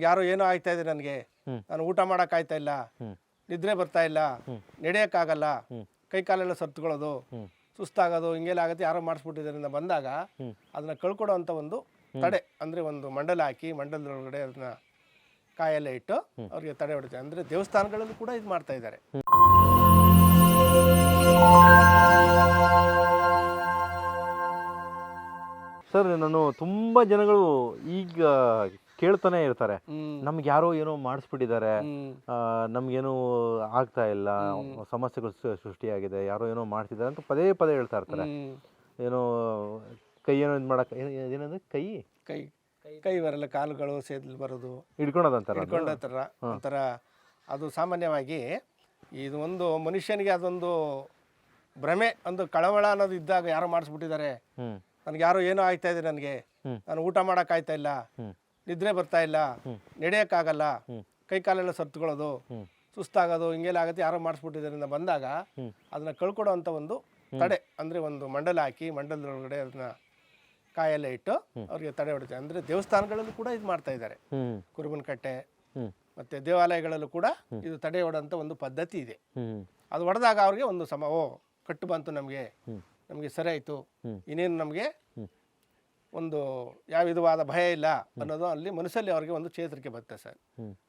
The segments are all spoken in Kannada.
ನನಗೆ ಯಾರೋ ಏನೋ ಆಯ್ತಾ ಇದೆ ನನಗೆ. ನಾನು ಊಟ ಮಾಡೋಕ್ಕಾಯ್ತಾ ಇಲ್ಲ. ನಿದ್ರೆ ಬರ್ತಾ ಇಲ್ಲ. ನಡೆಯೋಕ್ಕಾಗಲ್ಲ. ಕೈ ಕಾಲೆಲ್ಲ ಸತ್ಕೊಳ್ಳೋದು. ಸುಸ್ತಾಗೋದು ಹಿಂಗೆಲ್ಲ ಆಗುತ್ತೆ ಯಾರೋ ಮಾಡಿಸ್ಬಿಟ್ಟಿದ್ದರಿಂದ ಬಂದಾಗ. ಅದನ್ನ ಕಳ್ಕೊಡೋ ಅಂತ ಒಂದು ತಡೆ ಅಂದರೆ ಒಂದು ಮಂಡಲ ಹಾಕಿ ಮಂಡಲದೊಳಗಡೆ ಅದನ್ನ ಕಾಯೆಲ್ಲ ಇಟ್ಟು ಅವ್ರಿಗೆ ತಡೆ ಹೊಡಿತಾರೆ ಅಂದರೆ ದೇವಸ್ಥಾನಗಳಲ್ಲೂ ಕೂಡ ಇದು ಮಾಡ್ತಾ ಇದ್ದಾರೆ. ಸರ್ ನಾನು ತುಂಬಾ ಜನಗಳು ಈಗ ಕೇಳ್ತಾನೆ ಇರ್ತಾರೆ. ನಮ್ಗೆ ಯಾರೋ ಏನೋ ಮಾಡಿಸ್ಬಿಟ್ಟಿದ್ದಾರೆ. ನಮ್ಗೇನು ಆಗ್ತಾ ಇಲ್ಲ. ಸಮಸ್ಯೆಗಳು ಸೃಷ್ಟಿಯಾಗಿದೆ. ಯಾರೋ ಏನೋ ಮಾಡ್ತಿದ್ದಾರೆ ಅಂತ ಪದೇ ಪದೇ ಹೇಳ್ತಾ ಇರ್ತಾರೆ. ಏನೋ ಕೈ ಏನೋ ಇದು ಮಾಡಕ್ ಏನಂದ್ರೆ ಕೈ. ಕೈ. ಕೈ ಬರಲ್ಲ ಕಾಲುಗಳು ಸೇದಲು ಬರೋದು. ಹಿಡ್ಕೊಂಡದಂತಾರೆ ಹಿಡ್ಕೊಂಡ ಥರ ಒಂಥರ ಅದು ಸಾಮಾನ್ಯವಾಗಿ ಇದು ಒಂದು ಮನುಷ್ಯನಿಗೆ ಅದೊಂದು ಭ್ರಮೆ ಒಂದು ಕಳವಳ ಅನ್ನೋದು ಇದ್ದಾಗ ಯಾರೋ ಮಾಡಿಸ್ಬಿಟ್ಟಿದ್ದಾರೆ. ನನಗೆ ಯಾರೋ ಏನೋ ಆಗ್ತಾ ಇದೆ ನನಗೆ. ನಾನು ಊಟ ಮಾಡೋಕ್ಕಾಯ್ತಾ ಇಲ್ಲ. ನಿದ್ರೆ ಬರ್ತಾ ಇಲ್ಲ ನಡೆಯಕ್ಕಾಗಲ್ಲ. ಕೈ ಕಾಲೆಲ್ಲ ಸತ್ತುಕೊಳ್ಳೋದು. ಸುಸ್ತಾಗೋದು ಹಿಂಗೆಲ್ಲ ಆಗುತ್ತೆ ಯಾರೋ ಮಾಡಿಸ್ಬಿಟ್ಟಿದ್ದರಿಂದ ಬಂದಾಗ. ಅದನ್ನ ಕಳ್ಕೊಡೋ ಅಂತ ಒಂದು ತಡೆ ಅಂದರೆ ಒಂದು ಮಂಡಲ ಹಾಕಿ ಮಂಡಲದೊಳಗಡೆ ಅದನ್ನ ಕಾಯೆಲ್ಲ ಇಟ್ಟು ಅವ್ರಿಗೆ ತಡೆ ಹೊಡಿತಾರೆ ಅಂದ್ರೆ ದೇವಸ್ಥಾನಗಳಲ್ಲೂ ಕೂಡ ಇದು ಮಾಡ್ತಾ ಇದ್ದಾರೆ ಕುರುಬನ ಕುರುಬನಕಟ್ಟೆ ಮತ್ತೆ ದೇವಾಲಯಗಳಲ್ಲೂ ಕೂಡ ಇದು ತಡೆ ಹೊಡೋಂಥ ಒಂದು ಪದ್ಧತಿ ಇದೆ ಅದು ಹೊಡೆದಾಗ ಅವ್ರಿಗೆ ಒಂದು ಸಮ ಓ ಕಟ್ಟು ಬಂತು ನಮಗೆ. ನಮಗೆ ಸರಿ ಆಯ್ತು. ಇನ್ನೇನು ನಮಗೆ. ಒಂದು ಯಾವ ವಿಧವಾದ ಭಯ ಇಲ್ಲ ಅನ್ನೋದು ಅಲ್ಲಿ ಮನಸ್ಸಲ್ಲಿ ಅವ್ರಿಗೆ ಒಂದು ಚೇತರಿಕೆ ಬರುತ್ತೆ ಸರ್.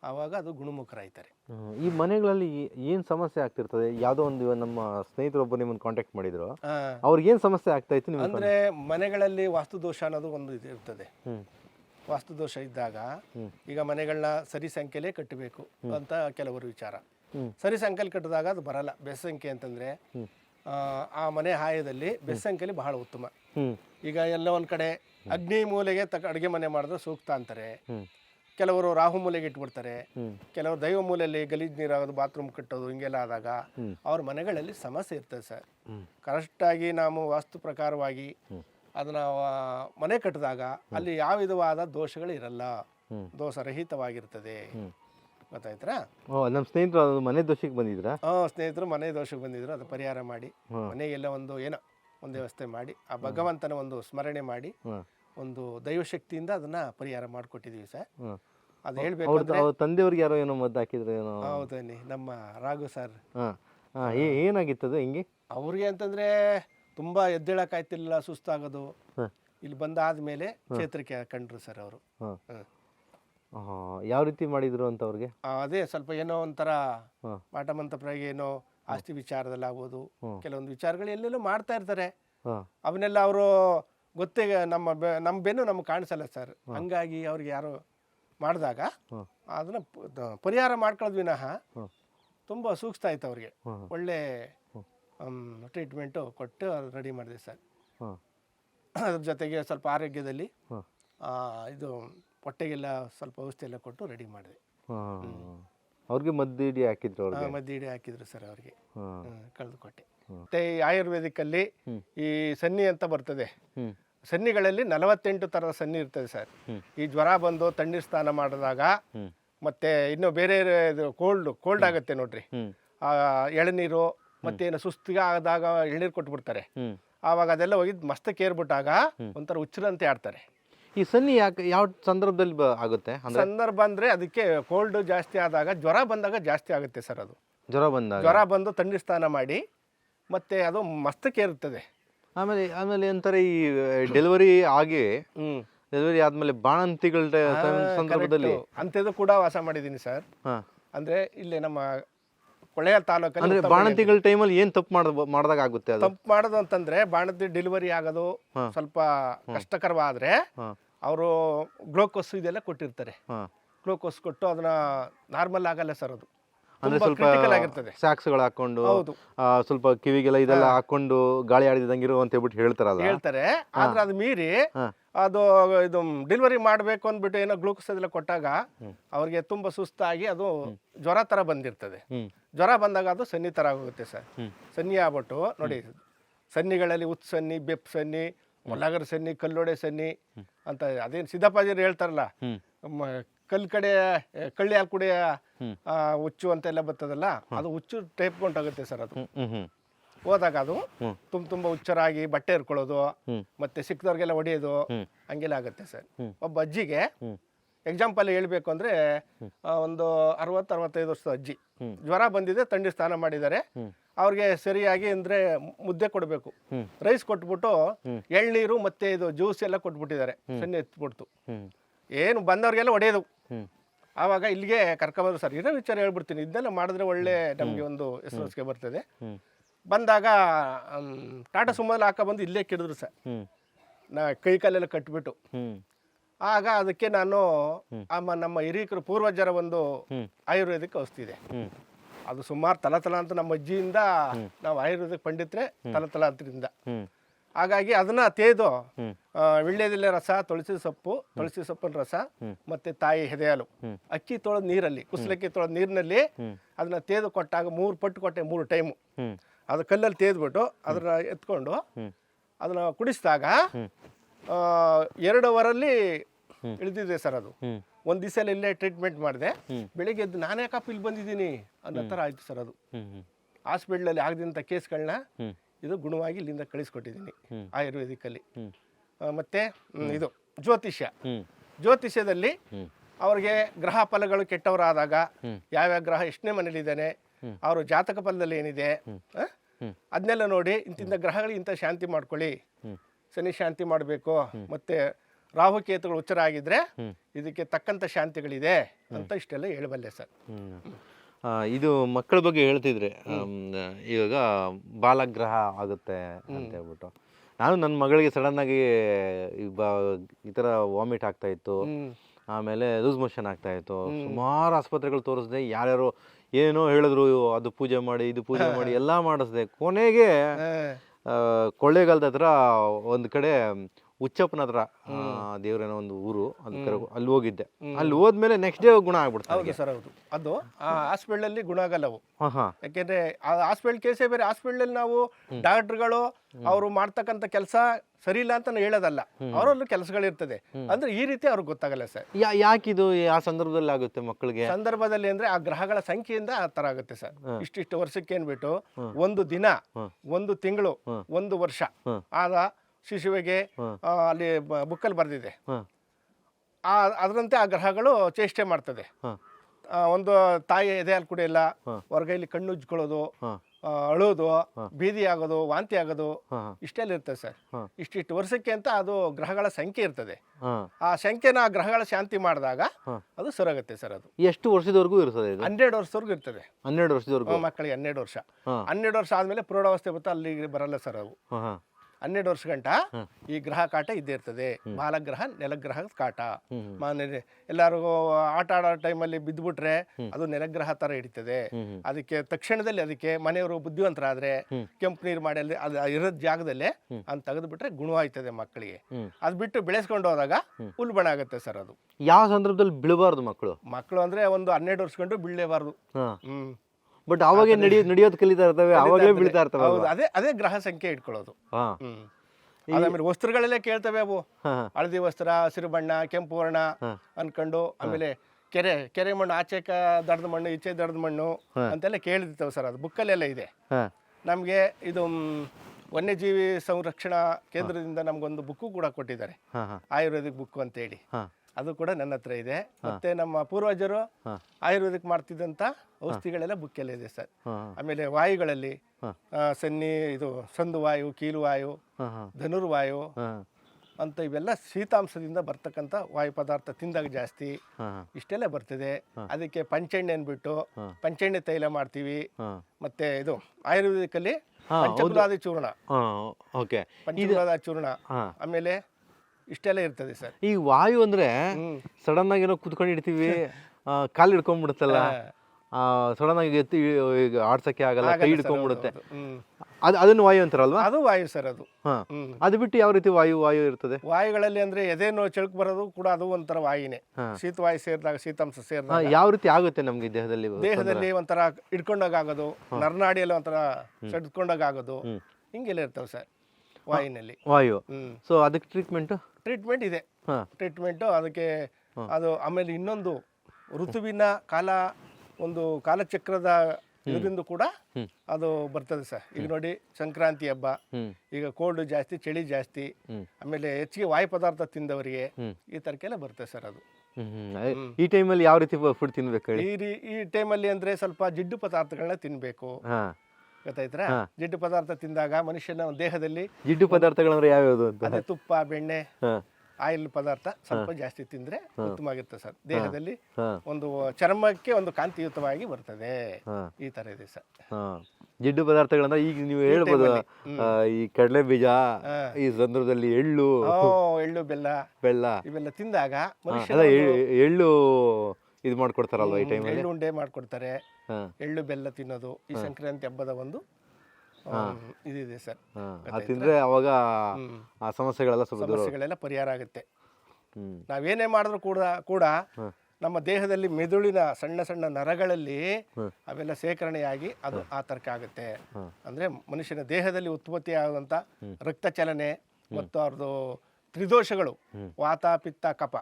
ಆವಾಗ ಅದು ಗುಣಮುಖರಾಯ್ತಾರೆ. ಆಯ್ತಾರೆ ಈ ಮನೆಗಳಲ್ಲಿ ಏನು ಸಮಸ್ಯೆ ಆಗ್ತಿರ್ತದೆ? ಯಾವುದೋ ಒಂದು ನಮ್ಮ ಸ್ನೇಹಿತರೊಬ್ಬರು ನಿಮ್ಮನ್ನು ಕಾಂಟ್ಯಾಕ್ಟ್ ಮಾಡಿದ್ರು. ಅವ್ರಿಗೆ ಏನು ಸಮಸ್ಯೆ ಆಗ್ತಾ ಇತ್ತು ಅಂದರೆ ಮನೆಗಳಲ್ಲಿ ವಾಸ್ತುದೋಷ ಅನ್ನೋದು ಒಂದು ಇದು ಇರ್ತದೆ. ವಾಸ್ತು ವಾಸ್ತುದೋಷ ಇದ್ದಾಗ ಈಗ ಮನೆಗಳನ್ನ ಸರಿ ಸಂಖ್ಯೆಲೇ ಕಟ್ಟಬೇಕು ಅಂತ ಕೆಲವರು ವಿಚಾರ. ಸರಿ ಸಂಖ್ಯೆಲಿ ಕಟ್ಟಿದಾಗ ಅದು ಬರಲ್ಲ. ಬೆಸ್ ಸಂಖ್ಯೆ ಅಂತಂದ್ರೆ ಆ, ಮನೆ ಹಾಯದಲ್ಲಿ ಬೆಸ್ ಸಂಖ್ಯೆಲಿ ಬಹಳ ಉತ್ತಮ. ಈಗ ಎಲ್ಲ ಒಂದ್ ಕಡೆ ಅಗ್ನಿ ಮೂಲೆಗೆ ತಕ್ಕ ಅಡುಗೆ ಮನೆ ಮಾಡಿದ್ರೆ ಸೂಕ್ತ ಅಂತಾರೆ. ಕೆಲವರು ರಾಹು ಮೂಲೆಗೆ ಇಟ್ಬಿಡ್ತಾರೆ. ಕೆಲವರು ದೈವ ಮೂಲೆಯಲ್ಲಿ ಗಲೀಜ್ ನೀರಾಗೋದು ಬಾತ್ರೂಮ್ ಕಟ್ಟೋದು ಹಿಂಗೆಲ್ಲ ಆದಾಗ. ಅವ್ರ ಮನೆಗಳಲ್ಲಿ ಸಮಸ್ಯೆ ಇರ್ತದೆ ಸರ್. ಕರೆಕ್ಟಾಗಿ ನಾವು ವಾಸ್ತು ಪ್ರಕಾರವಾಗಿ. ಅದನ್ನ ಮನೆ ಕಟ್ಟಿದಾಗ ಅಲ್ಲಿ ಯಾವ ವಿಧವಾದ ದೋಷಗಳು ಇರಲ್ಲ. ದೋಷರಹಿತವಾಗಿರ್ತದೆ. ಗೊತ್ತಾಯ್ತಾ ಓ ನಮ್ಮ ಸ್ನೇಹಿತರು ಮನೆ ದೋಷಕ್ಕೆ ಬಂದಿದ್ರಾ? ಆ, ಸ್ನೇಹಿತರು ಮನೆ ದೋಷಕ್ಕೆ ಬಂದಿದ್ರು ಅದು ಪರಿಹಾರ ಮಾಡಿ. ಮನೆಗೆಲ್ಲ ಒಂದು ಏನೋ ಒಂದು ವ್ಯವಸ್ಥೆ ಮಾಡಿ ಆ ಭಗವಂತನ ಒಂದು ಸ್ಮರಣೆ ಮಾಡಿ ಒಂದು ದೈವಶಕ್ತಿಯಿಂದ ಅದನ್ನ ಪರಿಹಾರ ಮಾಡಿಕೊಟ್ಟಿದೀವಿ ಸರ್. ಅದು ಹೇಳ್ಬೇಕು ಅವ್ರ ತಂದೆಯವ್ರಿಗೆ ಯಾರೋ ಏನೋ ಮದ್ದು ಹಾಕಿದ್ರು ಏನೋ. ಹೌದನ್ನಿ ನಮ್ಮ ರಾಘು ಸರ್. ಏನಾಗಿತ್ತದ ಹಿಂಗೆ? ಅವ್ರಿಗೆ ಅಂತಂದ್ರೆ ತುಂಬಾ ಎದ್ದೇಳಕ್ಕಾಯ್ತಿಲ್ಲ ಸುಸ್ತಾಗೋದು. ಇಲ್ಲಿ ಇಲ್ಲಿ ಬಂದಾದ್ಮೇಲೆ ಚೇತರಿಕೆ ಕಂಡ್ರು ಸರ್ ಅವರು. ಯಾವ ರೀತಿ ಮಾಡಿದ್ರು ಅಂತ ಅವ್ರಿಗೆ? ಅದೇ ಸ್ವಲ್ಪ ಏನೋ ಒಂಥರ ಪಾಠ ಮಂತ್ರಪ್ರಾಗಿ ಏನೋ ಆಸ್ತಿ ವಿಚಾರದಲ್ಲಿ ಆಗ್ಬೋದು. ಕೆಲವೊಂದು ವಿಚಾರಗಳು ಎಲ್ಲೆಲ್ಲೋ ಮಾಡ್ತಾ ಇರ್ತಾರೆ. ಅವನ್ನೆಲ್ಲ ಅವರು ಗೊತ್ತೇ ನಮ್ಮ ಬೆ- ನಮ್ಮ ಬೆನ್ನು ನಮ್ಗೆ ಕಾಣಿಸಲ್ಲ ಸರ್. ಹಂಗಾಗಿ ಅವ್ರಿಗೆ ಯಾರು ಮಾಡಿದಾಗ. ಅದನ್ನ ಪ- ಪರಿಹಾರ ಮಾಡ್ಕೊಳ್ಳೋದು ವಿನಃ. ತುಂಬ ಸೂಕ್ತ ಆಯ್ತು ಅವ್ರಿಗೆ. ಒಳ್ಳೆ ಟ್ರೀಟ್ಮೆಂಟು ಕೊಟ್ಟು ರೆಡಿ ಮಾಡಿದೆ ಸರ್. ಹಾಂ. ಅದ್ರ ಜೊತೆಗೆ ಸ್ವಲ್ಪ ಆರೋಗ್ಯದಲ್ಲಿ ಹಾಂ. ಆ, ಇದು ಹೊಟ್ಟೆಗೆಲ್ಲ ಸ್ವಲ್ಪ ಔಷಧಿ ಎಲ್ಲ ಕೊಟ್ಟು ರೆಡಿ ಮಾಡಿದೆ. ಹಾಂ. ಅವ್ರಿಗೆ ಮದ್ದು ಇಡಿ ಹಾಕಿದ್ರು ಅವ್ರಿಗೆ? ಮದ್ದು ಇಡಿ ಹಾಕಿದ್ರು ಸರ್ ಅವ್ರಿಗೆ. ಕಳೆದುಕೊಟ್ಟೆ. ಮತ್ತೆ ಈ ಆಯುರ್ವೇದಿಕ್ಕಲ್ಲಿ. ಈ ಸನ್ನಿ ಅಂತ ಬರ್ತದೆ. ಸನ್ನಿಗಳಲ್ಲಿ ನಲವತ್ತೆಂಟು ಥರದ ಸನ್ನಿ ಇರ್ತದೆ ಸರ್. ಈ ಜ್ವರ ಬಂದು ತಣ್ಣೀರು ಸ್ನಾನ ಮಾಡಿದಾಗ ಮತ್ತೆ ಇನ್ನು ಬೇರೆ ಇದು ಕೋಲ್ಡ್ ಕೋಲ್ಡ್ ಆಗುತ್ತೆ ನೋಡ್ರಿ. ಎಳನೀರು ಆ, ಎಳನೀರು ಮತ್ತೇನು ಸುಸ್ತಿಗೆ ಆದಾಗ ಎಳ್ನೀರು ಕೊಟ್ಬಿಡ್ತಾರೆ. ಆವಾಗ ಅದೆಲ್ಲ ಹೋಗಿದ್ ಮಸ್ತಕ್ಕೆ ಏರ್ಬಿಟ್ಟಾಗ ಒಂಥರ ಉಚ್ಚರಂತೆ ಆಡ್ತಾರೆ. ಈ ಸನ್ನಿ ಯಾಕೆ ಯಾವ ಸಂದರ್ಭದಲ್ಲಿ ಬ ಆಗುತ್ತೆ? ಅಂದರೆ ಸಂದರ್ಭ ಅಂದ್ರೆ ಅದಕ್ಕೆ ಕೋಲ್ಡ್ ಜಾಸ್ತಿ ಆದಾಗ ಜ್ವರ ಬಂದಾಗ ಜಾಸ್ತಿ ಆಗುತ್ತೆ ಸರ್ ಅದು. ಜ್ವರ ಬಂದಾಗ? ಜ್ವರ ಬಂದು ತಣ್ಣಿ ಸ್ನಾನ ಮಾಡಿ ಮತ್ತೆ ಅದು ಮಸ್ತಕ್ಕೆ ಇರುತ್ತದೆ ಆಮೇಲೆ ಆಮೇಲೆ ಒಂಥರ ಈ ಡೆಲಿವರಿ ಆಗಿ ಹ್ಮ್. ಡೆಲಿವರಿ ಆದ್ಮೇಲೆ ಬಾಣಂತಿಗಳ ಸಂದರ್ಭದಲ್ಲಿ? ಅಂಥದ್ದು ಕೂಡ ವಾಸ ಮಾಡಿದ್ದೀನಿ ಸರ್. ಹಾ. ಅಂದ್ರೆ ಇಲ್ಲಿ ನಮ್ಮ ಕೊಳೆಯ ತಾಲೂಕಲ್ಲಿ ಅಂದ್ರೆ ಬಾಣಂತಿಗಳ ಟೈಮಲ್ಲಿ ಏನ್ ತಪ್ಪು ಮಾಡ್ ಮಾಡಿದಾಗ ಆಗುತ್ತೆ ಅದು? ತಪ್ಪು ಮಾಡೋದು ಅಂತಂದ್ರೆ ಬಾಣಂತಿ ಡೆಲಿವರಿ ಆಗೋದು ಸ್ವಲ್ಪ ಕಷ್ಟಕರವಾದ್ರೆ ಅವರು ಗ್ಲೋಕೋಸ್ ಇದೆಲ್ಲ ಕೊಟ್ಟಿರ್ತಾರೆ. ಗ್ಲೂಕೋಸ್ ಗ್ಲೋಕೋಸ್ ಕೊಟ್ಟು ಅದನ್ನ ನಾರ್ಮಲ್ ಆಗಲ್ಲ ಸರ್ ಅದು. ಅಂದ್ರೆ ಸ್ವಲ್ಪ ಸ್ಯಾಕ್ಸ್ಗಳು ಹಾಕೊಂಡು ಸ್ವಲ್ಪ ಕಿವಿಗೆಲ್ಲ ಇದೆಲ್ಲ ಹಾಕೊಂಡು ಗಾಳಿ ಆಡಿದಂಗಿರು ಅಂತ ಹೇಳ್ಬಿಟ್ಟು ಹೇಳ್ತಾರಲ್ಲ ಹೇಳ್ತಾರೆ. ಆದ್ರೆ ಅದು ಮೀರಿ ಅದು ಇದು ಡೆಲಿವರಿ ಮಾಡಬೇಕು ಅಂದ್ಬಿಟ್ಟು ಏನೋ ಗ್ಲೂಕೋಸ್ ಅದೆಲ್ಲ ಕೊಟ್ಟಾಗ ಅವ್ರಿಗೆ ತುಂಬಾ ಸುಸ್ತಾಗಿ ಅದು ಜ್ವರ ತರ ಬಂದಿರ್ತದೆ. ಜ್ವರ ಬಂದಾಗ ಅದು ಸನ್ನಿ ತರ ಆಗುತ್ತೆ ಸರ್. ಸನ್ನಿ ಆಗ್ಬಿಟ್ಟು ನೋಡಿ ಸನ್ನಿಗಳಲ್ಲಿ ಉತ್ ಸನ್ನಿ ಬೆಪ್ ಸನ್ನಿ ಮೊಲಗರ ಸನ್ನಿ ಕಲ್ಲೊಡೆ ಸನ್ನಿ ಅಂತ ಅದೇನು ಸಿದ್ದಪ್ಪಾಜಿ ಹೇಳ್ತಾರಲ್ಲ ಕಲ್ ಕಡೆ ಕಳ್ಳಿ ಹಾಲು ಕುಡಿಯ ಹುಚ್ಚು ಅಂತೆಲ್ಲ ಬರ್ತದಲ್ಲ ಅದು ಹುಚ್ಚು ಟೈಪ್ ಕೊಂಡೋಗುತ್ತೆ ಸರ್ ಅದು. ಹೋದಾಗ ಅದು. ತುಂಬ ತುಂಬ ಹುಚ್ಚರಾಗಿ ಬಟ್ಟೆ ಇರ್ಕೊಳ್ಳೋದು ಮತ್ತೆ ಸಿಕ್ಕದವ್ರಿಗೆಲ್ಲ ಹೊಡೆಯೋದು. ಹಂಗೆಲ್ಲ ಆಗುತ್ತೆ ಸರ್. ಒಬ್ಬ ಅಜ್ಜಿಗೆ. ಎಕ್ಸಾಂಪಲ್ ಹೇಳ್ಬೇಕು ಅಂದರೆ ಒಂದು ಅರವತ್ತು ಅರವತ್ತೈದು ವರ್ಷದ ಅಜ್ಜಿ. ಜ್ವರ ಬಂದಿದೆ ತಂಡಿ ಸ್ನಾನ ಮಾಡಿದ್ದಾರೆ. ಅವ್ರಿಗೆ ಸರಿಯಾಗಿ ಅಂದರೆ ಮುದ್ದೆ ಕೊಡಬೇಕು. ರೈಸ್ ಕೊಟ್ಬಿಟ್ಟು. ಎಳ್ನೀರು ಮತ್ತೆ ಇದು ಜ್ಯೂಸ್ ಎಲ್ಲ ಕೊಟ್ಬಿಟ್ಟಿದ್ದಾರೆ ಸಣ್ಣ ಎತ್ಬಿಡ್ತು. ಏನು ಬಂದವ್ರಿಗೆಲ್ಲ ಹೊಡೆಯೋದು. ಹ್ಮ್ ಆವಾಗ ಇಲ್ಲಿಗೆ ಕರ್ಕೊಂಬಂದ್ರು ಸರ್. ಇದೇ ವಿಚಾರ ಹೇಳ್ಬಿಡ್ತೀನಿ. ಇದನ್ನೆಲ್ಲ ಮಾಡಿದ್ರೆ ಒಳ್ಳೆ ನಮಗೆ ಒಂದು ಹೆಸರುಸ್ಗೆ ಬರ್ತದೆ. ಬಂದಾಗ ಟಾಟಾ ಸುಮಲ್ಲಿ ಹಾಕ ಬಂದು ಇಲ್ಲೇ ಕೆಡಿದ್ರು ಸರ್. ನಾ ಕೈ ಕಾಲೆಲ್ಲ ಕಟ್ಬಿಟ್ಟು. ಆಗ ಅದಕ್ಕೆ ನಾನು ಅಮ್ಮ ನಮ್ಮ ಹಿರಿಯಕರು ಪೂರ್ವಜರ ಒಂದು ಆಯುರ್ವೇದಕ್ಕೆ ಆಯುರ್ವೇದಿಕ್ ಔಷಧಿ ಇದೆ. ಅದು ಸುಮಾರು ತಲತಲ ಅಂತ ನಮ್ಮ ಅಜ್ಜಿಯಿಂದ ನಾವು ಆಯುರ್ವೇದಕ್ಕೆ ಪಂಡಿತ್ರೆ ತಲತಲಾಂತರಿಂದ ಹಾಗಾಗಿ ಅದನ್ನ ತೇದು ವಿಳ್ಳೆದೆಲೆ ರಸ ತುಳಸಿ ಸೊಪ್ಪು ತುಳಸಿ ಸೊಪ್ಪಿನ ರಸ ಮತ್ತೆ ತಾಯಿ ಹೆದೆಯಾಲು. ಅಕ್ಕಿ ತೊಳೆದ ನೀರಲ್ಲಿ ಕುಸಲಕ್ಕಿ ತೊಳೆದ ನೀರಿನಲ್ಲಿ. ಅದನ್ನ ತೇದು ಕೊಟ್ಟಾಗ ಮೂರು ಪಟ್ಟು ಕೊಟ್ಟೆ ಮೂರು ಟೈಮು. ಅದು ಕಲ್ಲಲ್ಲಿ ತೇದ್ಬಿಟ್ಟು ಅದನ್ನ ಎತ್ಕೊಂಡು ಅದನ್ನ ಕುಡಿಸಿದಾಗ ಎರಡು ಅವರಲ್ಲಿ ಇಳಿದಿದೆ ಸರ್ ಅದು. ಒಂದ್ ದಿವಸ ಇಲ್ಲೇ ಟ್ರೀಟ್ಮೆಂಟ್ ಮಾಡಿದೆ. ಬೆಳಿಗ್ಗೆ ಎದ್ದು ನಾನೇ ಕಾಪಿಲ್ ಇಲ್ಲಿ ಬಂದಿದ್ದೀನಿ ಅನ್ನೋ ಥರ ಆಯ್ತು ಸರ್ ಅದು. ಹಾಸ್ಪಿಟ್ಲಲ್ಲಿ ಆಗದಂಥ ಕೇಸ್ಗಳನ್ನ ಇದು ಗುಣವಾಗಿ ಇಲ್ಲಿಂದ ಕಳಿಸ್ಕೊಟ್ಟಿದ್ದೀನಿ. ಆಯುರ್ವೇದಿಕಲ್ಲಿ. ಮತ್ತೆ ಇದು ಜ್ಯೋತಿಷ್ಯ. ಜ್ಯೋತಿಷ್ಯದಲ್ಲಿ ಅವ್ರಿಗೆ ಗ್ರಹ ಫಲಗಳು ಕೆಟ್ಟವರಾದಾಗ. ಯಾವ್ಯಾವ ಗ್ರಹ ಎಷ್ಟನೇ ಮನೇಲಿದ್ದಾನೆ ಅವರು ಅವ್ರ ಜಾತಕ ಫಲದಲ್ಲಿ ಏನಿದೆ ಅದನ್ನೆಲ್ಲ ನೋಡಿ ಇಂತಿಂಥ ಗ್ರಹಗಳಿಗೆ ಇಂಥ ಶಾಂತಿ ಮಾಡ್ಕೊಳ್ಳಿ. ಶನಿ ಶಾಂತಿ ಮಾಡಬೇಕು ಮತ್ತೆ ರಾಹುಕೇತುಗಳು ಉಚ್ಚರ ಆಗಿದ್ರೆ. ಇದಕ್ಕೆ ತಕ್ಕಂಥ ಶಾಂತಿಗಳಿದೆ ಅಂತ ಇಷ್ಟೆಲ್ಲ ಹೇಳಬಲ್ಲೆ ಸರ್. ಇದು ಮಕ್ಕಳ ಬಗ್ಗೆ ಹೇಳ್ತಿದ್ರೆ ಇವಾಗ ಬಾಲಗ್ರಹ ಆಗುತ್ತೆ ಅಂತ ಹೇಳ್ಬಿಟ್ಟು. ನಾನು ನನ್ನ ಮಗಳಿಗೆ ಸಡನ್ ಆಗಿ ಈ ತರ ಥರ ವಾಮಿಟ್ ಆಗ್ತಾ ಇತ್ತು. ಆಮೇಲೆ ಲೂಸ್ ಮೋಷನ್ ಆಗ್ತಾ ಇತ್ತು. ಸುಮಾರು ಆಸ್ಪತ್ರೆಗಳು ತೋರಿಸಿದೆ ಯಾರ್ಯಾರು ಏನೋ ಹೇಳಿದ್ರು ಅದು ಪೂಜೆ ಮಾಡಿ ಇದು ಪೂಜೆ ಮಾಡಿ ಎಲ್ಲ ಮಾಡಿಸ್ದೆ. ಕೊನೆಗೆ ಕೊಳ್ಳೇಗಾಲದ ಹತ್ರ ಒಂದು ಕಡೆ ಉಚ್ಚಪ್ಪನ ಹತ್ರ ದೇವ್ರೇನೋ ಒಂದು ಊರು ಅಲ್ಲಿ ಹೋಗಿದ್ದೆ. ಅಲ್ಲಿ ಹೋದ್ಮೇಲೆ ನೆಕ್ಸ್ಟ್ ಡೇ ಗುಣ ಆಗ್ಬಿಡ್ತು ಹೌದು ಸರ್ ಹೌದು. ಅದು ಆ ಹಾಸ್ಪಿಟ್ಲಲ್ಲಿ ಗುಣ ಆಗಲ್ಲವು ಹಾ ಹಾ. ಯಾಕೆಂದ್ರೆ ಆ ಹಾಸ್ಪಿಟಲ್ ಕೇಸೇ ಬೇರೆ. ಹಾಸ್ಪಿಟಲ್ ನಾವು ಡಾಕ್ಟರ್ಗಳು ಅವರು ಮಾಡ್ತಕ್ಕಂಥ ಕೆಲಸ ಸರಿ ಇಲ್ಲ ಅಂತ ಹೇಳೋದಲ್ಲ. ಅವರಲ್ಲೂ ಕೆಲಸಗಳಿರ್ತದೆ ಅಂದ್ರೆ ಈ ರೀತಿ ಅವ್ರಿಗೆ ಗೊತ್ತಾಗಲ್ಲ ಸರ್. ಯಾ ಯಾಕಿದು ಆ ಸಂದರ್ಭದಲ್ಲಿ ಆಗುತ್ತೆ ಮಕ್ಕಳಿಗೆ? ಸಂದರ್ಭದಲ್ಲಿ ಅಂದ್ರೆ ಆ ಗ್ರಹಗಳ ಸಂಖ್ಯೆಯಿಂದ ಆ ತರ ಆಗುತ್ತೆ ಸರ್. ಇಷ್ಟಿಷ್ಟು ವರ್ಷಕ್ಕೆ ಏನ್ಬಿಟ್ಟು ಒಂದು ದಿನ ಒಂದು ತಿಂಗಳು ಒಂದು ವರ್ಷ. ಆದ ಶಿಶುವಿಗೆ ಆ, ಅಲ್ಲಿ ಬುಕ್ಕಲ್ಲಿ ಬರೆದಿದೆ. ಹಾಂ. ಆ ಅದರಂತೆ ಆ ಗ್ರಹಗಳು ಚೇಷ್ಟೆ ಮಾಡ್ತದೆ. ಹಾಂ. ಆ, ಒಂದು ತಾಯಿ ಎದೆ ಅಲ್ಲಿ ಕುಡಿಯಲ್ಲ ಹೊರಗೈಲಿ ಕಣ್ಣು ಉಜ್ಕೊಳ್ಳೋದು ಹಾಂ. ಆ, ಅಳೋದು ಬೀದಿ ಆಗೋದು ವಾಂತಿ ಆಗೋದು ಹಾಂ ಇಷ್ಟೆಲ್ಲ ಇರ್ತದೆ ಸರ್. ಹಾಂ. ಇಷ್ಟಿಷ್ಟು ವರ್ಷಕ್ಕೆ ಅಂತ ಅದು ಗ್ರಹಗಳ ಸಂಖ್ಯೆ ಇರ್ತದೆ. ಹಾಂ. ಆ ಸಂಖ್ಯೆನ ಆ ಗ್ರಹಗಳ ಶಾಂತಿ ಮಾಡಿದಾಗ ಹಾಂ. ಅದು ಸರಾಗುತ್ತೆ ಸರ್ ಅದು. ಎಷ್ಟು ವರ್ಷದವರೆಗೂ ಇರ್ತದೆ ಇದು? ಹನ್ನೆರಡು ವರ್ಷದವರೆಗೂ ಇರ್ತದೆ. ಹನ್ನೆರಡು ವರ್ಷದವರೆಗೂ? ಆ, ಮಕ್ಕಳಿಗೆ ಹನ್ನೆರಡು ವರ್ಷ. ಹಾಂ. ಹನ್ನೆರಡು ವರ್ಷ ಆದಮೇಲೆ ಪ್ರೌಢಾವಸ್ಥೆ ಬರುತ್ತೆ ಅಲ್ಲಿಗೆ ಬರಲ್ಲ ಸರ್ ಅವು ಹಾಂ ಹಾಂ. ಹನ್ನೆರಡು ವರ್ಷ ಗಂಟ ಈ ಗ್ರಹ ಕಾಟ ಇದ್ದೇ ಇರ್ತದೆ. ಬಾಲಗ್ರಹ ನೆಲಗ್ರಹ ಕಾಟ. ಎಲ್ಲರಿಗೂ ಆಟ ಆಡೋ ಟೈಮಲ್ಲಿ ಬಿದ್ದುಬಿಟ್ರೆ ಅದು ನೆಲಗ್ರಹ ತರ ಹಿಡಿತದೆ. ಅದಕ್ಕೆ ತಕ್ಷಣದಲ್ಲಿ ಅದಕ್ಕೆ ಮನೆಯವರು ಬುದ್ಧಿವಂತರಾದ್ರೆ ಕೆಂಪು ನೀರು ಮಾಡಿ ಅಲ್ಲಿ ಅದು ಇರೋದ್ ಜಾಗದಲ್ಲೇ ಅದನ್ನ ತೆಗೆದುಬಿಟ್ರೆ ಆಯ್ತದೆ ಮಕ್ಕಳಿಗೆ. ಅದ್ ಅದು ಬಿಟ್ಟು ಬೆಳೆಸ್ಕೊಂಡು ಹೋದಾಗ ಉಲ್ಬಣ ಆಗುತ್ತೆ ಸರ್ ಅದು. ಯಾವ ಸಂದರ್ಭದಲ್ಲಿ ಬೀಳಬಾರ್ದು ಮಕ್ಕಳು? ಮಕ್ಕಳು ಅಂದ್ರೆ ಒಂದು ಹನ್ನೆರಡು ವರ್ಷ ಗಂಟು ಬೀಳಲೇಬಾರ್ದು. ಹ್ಮ್. ಬಟ್ ಅವಾಗೇ ನಡೆಯೋದು ನಡೆಯೋದು ಕಲಿತಾ ಇರ್ತವೆ ಅವಾಗಲೇ ಬೀಳ್ತಾ ಇರ್ತವೆ ಹೌದು ಅದೇ ಅದೇ ಗ್ರಹ ಸಂಖ್ಯೆ ಇಟ್ಕೊಳ್ಳೋದು. ಆಮೇಲೆ ಹ್ಮ್. ವಸ್ತ್ರಗಳೆಲ್ಲ ಕೇಳ್ತವೆ ಅವು. ಹಳದಿ ವಸ್ತ್ರ ಹಸಿರು ಬಣ್ಣ ಕೆಂಪು ವರ್ಣ ಅನ್ಕೊಂಡು ಆಮೇಲೆ ಕೆರೆ ಕೆರೆ ಮಣ್ಣು ಆಚೆ ಕ ದಡದ ಮಣ್ಣು ಈಚೆ ದಡದ ಮಣ್ಣು ಅಂತೆಲ್ಲ ಕೇಳಿರ್ತವೆ ಸರ್ ಅದು. ಬುಕ್ಕಲ್ಲೆಲ್ಲ ಇದೆ. ಹಾಂ. ನಮಗೆ ಇದು ಮ್, ವನ್ಯಜೀವಿ ಸಂರಕ್ಷಣಾ ಕೇಂದ್ರದಿಂದ ನಮಗೊಂದು ಬುಕ್ಕು ಕೂಡ ಕೊಟ್ಟಿದ್ದಾರೆ. ಹಾಂ ಹಾಂ. ಆಯುರ್ವೇದಿಕ್ ಬುಕ್ ಅಂತೇಳಿ. ಹಾಂ. ಅದು ಕೂಡ ನನ್ನ ಹತ್ರ ಇದೆ. ಮತ್ತೆ ನಮ್ಮ ಪೂರ್ವಜರು. ಆಯುರ್ವೇದಿಕ್ ಮಾಡ್ತಿದ್ದಂತ ಔಷಧಿಗಳೆಲ್ಲ ಬುಕ್ಕೆಲ್ಲ ಇದೆ ಸರ್. ಆಮೇಲೆ ವಾಯುಗಳಲ್ಲಿ ಸನ್ನಿ ಇದು ಸಂದುವಾಯು ಕೀಲು ವಾಯು ಹಾಂ ಹಾಂ. ಧನುರ್ವಾಯು ಅಂತ ಇವೆಲ್ಲ ಶೀತಾಂಶದಿಂದ ಬರ್ತಕ್ಕಂಥ ವಾಯು ಪದಾರ್ಥ ತಿಂದಾಗ ಜಾಸ್ತಿ ಇಷ್ಟೆಲ್ಲ ಬರ್ತದೆ. ಅದಕ್ಕೆ ಪಂಚೆಣ್ಣೆ ಅನ್ಬಿಟ್ಟು ಪಂಚೆಣ್ಣೆ ತೈಲ ಮಾಡ್ತೀವಿ. ಮತ್ತೆ ಇದು ಆಯುರ್ವೇದಿಕಲ್ಲಿ ಅಲ್ಲಿ ಪಂಚಕುಲಾದಿ ಚೂರ್ಣ. ಪಂಚಕುಲಾದ ಚೂರ್ಣ. ಆಮೇಲೆ ಇಷ್ಟೆಲ್ಲ ಇರ್ತದೆ ಸರ್. ಈ ವಾಯು ಅಂದ್ರೆ ಸಡನ್ ಆಗಿ ಏನೋ ಕುತ್ಕೊಂಡು ಇಡ್ತೀವಿ ಕಾಲು ಹಿಡ್ಕೊಂಡ್ಬಿಡುತ್ತಲ್ಲ ಸಡನ್ ಆಗಿ ಎತ್ತಿ ಈಗ ಆಡ್ಸಕ್ಕೆ ಆಗಲ್ಲ ಕೈ ಹಿಡ್ಕೊಂಡ್ಬಿಡುತ್ತೆ. ಅದು ಅದನ್ನು ವಾಯು ಅಂತಾರಲ್ವಾ? ಅದು ವಾಯು ಸರ್ ಅದು. ಹಾ. ಅದು ಬಿಟ್ಟು ಯಾವ ರೀತಿ ವಾಯು ವಾಯು ಇರ್ತದೆ? ವಾಯುಗಳಲ್ಲಿ ಅಂದ್ರೆ ಎದೆನೋ ಚಳಕ್ ಬರೋದು ಕೂಡ ಅದು ಒಂಥರ ವಾಯಿನೇ. ಶೀತ ವಾಯು ಸೇರಿದಾಗ ಶೀತಾಂಶ ಸೇರಿದಾಗ. ಯಾವ ರೀತಿ ಆಗುತ್ತೆ ನಮ್ಗೆ ದೇಹದಲ್ಲಿ ದೇಹದಲ್ಲಿ ಒಂಥರ ಹಿಡ್ಕೊಂಡಾಗ ಆಗೋದು ನರನಾಡಿಯಲ್ಲಿ ಒಂಥರ ಸೆಡ್ಕೊಂಡಾಗ ಆಗೋದು ಹಿಂಗೆಲ್ಲ ಇರ್ತವೆ ಸರ್ ವಾಯುನಲ್ಲಿ. ವಾಯು. ಸೊ ಅದಕ್ಕೆ ಟ್ರೀಟ್ಮೆಂಟು ಟ್ರೀಟ್ಮೆಂಟ್ ಇದೆ. ಟ್ರೀಟ್ಮೆಂಟು ಅದಕ್ಕೆ ಅದು ಆಮೇಲೆ ಇನ್ನೊಂದು ಋತುವಿನ ಕಾಲ ಒಂದು ಕಾಲಚಕ್ರದ ಇದರಿಂದ ಕೂಡ ಅದು ಬರ್ತದೆ ಸರ್. ಈಗ ನೋಡಿ ಸಂಕ್ರಾಂತಿ ಹಬ್ಬ ಈಗ ಕೋಲ್ಡ್ ಜಾಸ್ತಿ ಚಳಿ ಜಾಸ್ತಿ ಆಮೇಲೆ ಹೆಚ್ಚಿಗೆ ವಾಯು ಪದಾರ್ಥ ತಿಂದವರಿಗೆ. ಈ ತರಕೆಲ್ಲ ಬರ್ತದೆ ಸರ್ ಅದು. ಈ ಟೈಮಲ್ಲಿ ಯಾವ ರೀತಿ ಫುಡ್ ತಿನ್ಬೇಕು ಈ ಟೈಮಲ್ಲಿ ಅಂದ್ರೆ ಸ್ವಲ್ಪ ಜಿಡ್ಡು ಪದಾರ್ಥಗಳನ್ನ ತಿನ್ಬೇಕು. ಹಾ. ಗೊತ್ತಾಯ್ತಾ ಜಿಡ್ಡು ಪದಾರ್ಥ ತಿಂದಾಗ ಮನುಷ್ಯನ ದೇಹದಲ್ಲಿ ಜಿಡ್ಡು ಪದಾರ್ಥಗಳಂದ್ರೆ ಯಾವ್ಯಾವುದು ಅಂತ? ಅದೇ ತುಪ್ಪ ಬೆಣ್ಣೆ ಹಾ. ಆಯಿಲ್ ಪದಾರ್ಥ ಸ್ವಲ್ಪ ಜಾಸ್ತಿ ತಿಂದ್ರೆ ಉತ್ತಮವಾಗಿರುತ್ತೆ ಸರ್. ದೇಹದಲ್ಲಿ ಹಾ. ಒಂದು ಚರ್ಮಕ್ಕೆ ಒಂದು ಕಾಂತಿಯುತವಾಗಿ ಬರ್ತದೆ. ಹಾ. ಈ ತರ ಇದೆ ಸರ್. ಹಾ. ಜಿಡ್ಡು ಪದಾರ್ಥಗಳಂದ್ರೆ ಈಗ ನೀವು ಹೇಳ್ಬೋದು ಆ, ಈ ಕಡಲೆ ಬೀಜ ಈ ಸಂದರ್ಭದಲ್ಲಿ ಎಳ್ಳು ಓ ಎಳ್ಳು ಬೆಲ್ಲ. ಬೆಲ್ಲ. ಇವೆಲ್ಲ ತಿಂದಾಗ ಮನುಷ್ಯ ಅಲ್ಲ ಎ- ಎಳ್ಳು ಇದು ಮಾಡ್ಕೊಡ್ತಾರಲ್ವ ಈ ಟೈಮಲ್ಲಿ ಎಳ್ಳು ಉಂಡೆ ಮಾಡ್ಕೊಡ್ತಾರೆ. ಹಾ. ಎಳ್ಳು ಬೆಲ್ಲ ತಿನ್ನೋದು. ಈ ಸಂಕ್ರಾಂತಿ ಹಬ್ಬದ ಒಂದು ಇದಿದೆ ಸರ್. ಹಾ. ಅದು ತಿಂದ್ರೆ ಅವಾಗ ಆ ಸಮಸ್ಯೆಗಳೆಲ್ಲ ಸ್ವಲ್ಪ ದೂರ ಸಮಸ್ಯೆಗಳೆಲ್ಲ ಪರಿಹಾರ ಆಗುತ್ತೆ. ನಾವೇನೇ ಮಾಡಿದ್ರು ಕೂಡ ಕೂಡ ನಮ್ಮ ದೇಹದಲ್ಲಿ ಮೆದುಳಿನ ಸಣ್ಣ ಸಣ್ಣ ನರಗಳಲ್ಲಿ ಅವೆಲ್ಲ ಶೇಖರಣೆಯಾಗಿ ಅದು ಆತರ್ಕ ಆಗುತ್ತೆ. ಅಂದ್ರೆ ಮನುಷ್ಯನ ದೇಹದಲ್ಲಿ ಉತ್ಪತ್ತಿ ಆಗುವಂತ ರಕ್ತ ಚಲನೆ ಮತ್ತು ಅವ್ರದ್ದು ತ್ರಿದೋಷಗಳು ವಾತ ಪಿತ್ತ ಕಪ.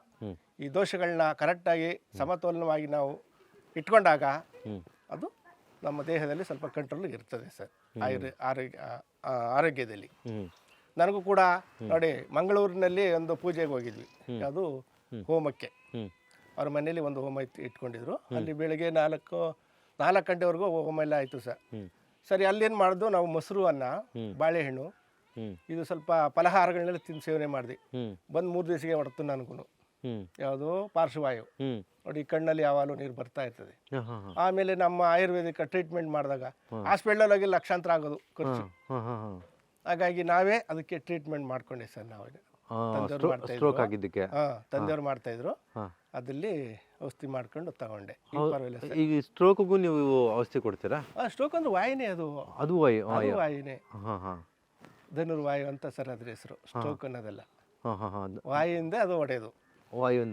ಈ ದೋಷಗಳನ್ನ ಕರೆಕ್ಟಾಗಿ ಸಮತೋಲನವಾಗಿ ನಾವು ಇಟ್ಕೊಂಡಾಗ ಅದು ನಮ್ಮ ದೇಹದಲ್ಲಿ ಸ್ವಲ್ಪ ಕಂಟ್ರೋಲ್ ಇರ್ತದೆ ಸರ್ ಆಯುರ್ ಆರೋಗ್ಯ ಆರೋಗ್ಯದಲ್ಲಿ. ನನಗೂ ಕೂಡ ನೋಡಿ ಮಂಗಳೂರಿನಲ್ಲಿ ಒಂದು ಪೂಜೆಗೆ ಹೋಗಿದ್ವಿ. ಅದು ಹೋಮಕ್ಕೆ. ಹ್ಮ್. ಅವ್ರ ಮನೆಯಲ್ಲಿ ಒಂದು ಹೋಮ ಇತ್ತು ಇಟ್ಕೊಂಡಿದ್ರು. ಅಲ್ಲಿ ಬೆಳಗ್ಗೆ ನಾಲ್ಕು ನಾಲ್ಕು ಗಂಟೆವರೆಗೂ ಹೋಮ ಎಲ್ಲ ಆಯಿತು ಸರ್. ಸರಿ ಸರಿ ಅಲ್ಲೇನು ಮಾಡ್ದು ನಾವು ಮೊಸರು ಅನ್ನ ಬಾಳೆಹಣ್ಣು ಇದು ಸ್ವಲ್ಪ ಫಲಹಾರಗಳನ್ನೆಲ್ಲ ತಿಂದು ಸೇವನೆ ಮಾಡಿದೆ. ಬಂದು ಮೂರು ದಿವಸಿಗೆ ಹೊಡ್ತು ನನಗೂ ಯಾವುದು ಪಾರ್ಶ್ವವಾಯು. ನೋಡಿ ಕಣ್ಣಲ್ಲಿ ಯಾವಾಗಲೂ ನೀರು ಬರ್ತಾ ಇರ್ತದೆ. ಆಮೇಲೆ ನಮ್ಮ ಆಯುರ್ವೇದಿಕ ಟ್ರೀಟ್ಮೆಂಟ್ ಮಾಡಿದಾಗ ಹಾಸ್ಪಿಟಲ್ ಹೋಗಿ ಲಕ್ಷಾಂತರ ಆಗೋದು ಖರ್ಚು. ಹಾಗಾಗಿ ನಾವೇ ಅದಕ್ಕೆ ಟ್ರೀಟ್ಮೆಂಟ್ ಮಾಡ್ಕೊಂಡೆ ಸರ್ ನಾವು. ತಂದೆಯವ್ರು ಮಾಡ್ತಾ ಇದ್ರು. ಸ್ಟ್ರೋಕ್ ಆಗಿದ್ದಕ್ಕೆ. ಹಾ ತಂದೆಯವ್ರು ಮಾಡ್ತಾ ಇದ್ರು. ಹಾ. ಅದಲ್ಲಿ ಔಷಧಿ ಮಾಡ್ಕೊಂಡು ತಗೊಂಡೆ. ಈಗ ಸ್ಟ್ರೋಕ್ಗೂ ನೀವು ಔಷಧಿ ಕೊಡ್ತೀರಾ? ಸ್ಟ್ರೋಕ್ ಅಂದ್ರೆ ವಾಯಿನೇ ಅದು. ಅದು ವಾಯು ಅದು ವಾಯುನೇ. ಧನುರ್ವಾಯು ಅಂತ ಸರ್ ಅದ್ರ ಹೆಸರು. ಸ್ಟ್ರೋಕ್ ಅನ್ನೋದೆಲ್ಲ. ಹಾಂ ಹಾಂ ಹಾಂ. ವಾಯುವಿಂದ ಅದು ಒಡೆಯೋದು ವಾಯು